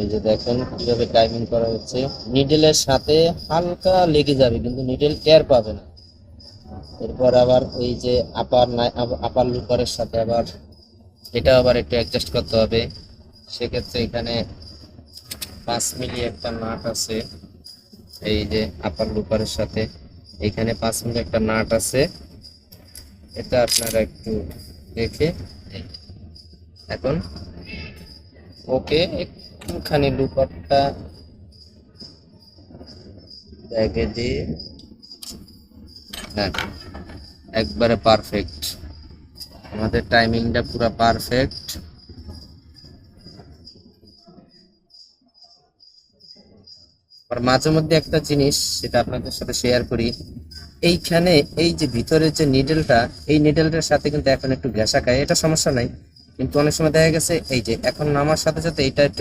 এই যে দেখেন কীভাবে টাইমিং করা হচ্ছে। নিডেলের সাথে হালকা লেগে যাবে, কিন্তু নিডেল টের পাবে না। এরপর আবার এই যে আপার আপার লুপারের সাথে আবার এটা আবার একটু অ্যাডজাস্ট করতে হবে। সেক্ষেত্রে এখানে পাঁচ মিলি একটা নাট আছে, এই যে আপার লুপারের সাথে। এখানে পাঁচ মিলি একটা নাট আছে। এটা আপনারা একটু দেখে এখন ওকে একটুখানি লুপারটা ব্যাগে দিয়ে হ্যাঁ একবারে পারফেক্ট আমাদের টাইমিংটা পুরো পারফেক্ট আর মাঝে মধ্যে একটা জিনিস সেটা আপনাদের সাথে শেয়ার করি। এইখানে এই যে ভিতরের যে নিডেলটা এই নিডেলটার সাথে কিন্তু এখন একটু ঘেঁষা খায়, এটা সমস্যা নাই। কিন্তু অনেক সময় দেখা গেছে এই যে এখন নামার সাথে সাথে এটা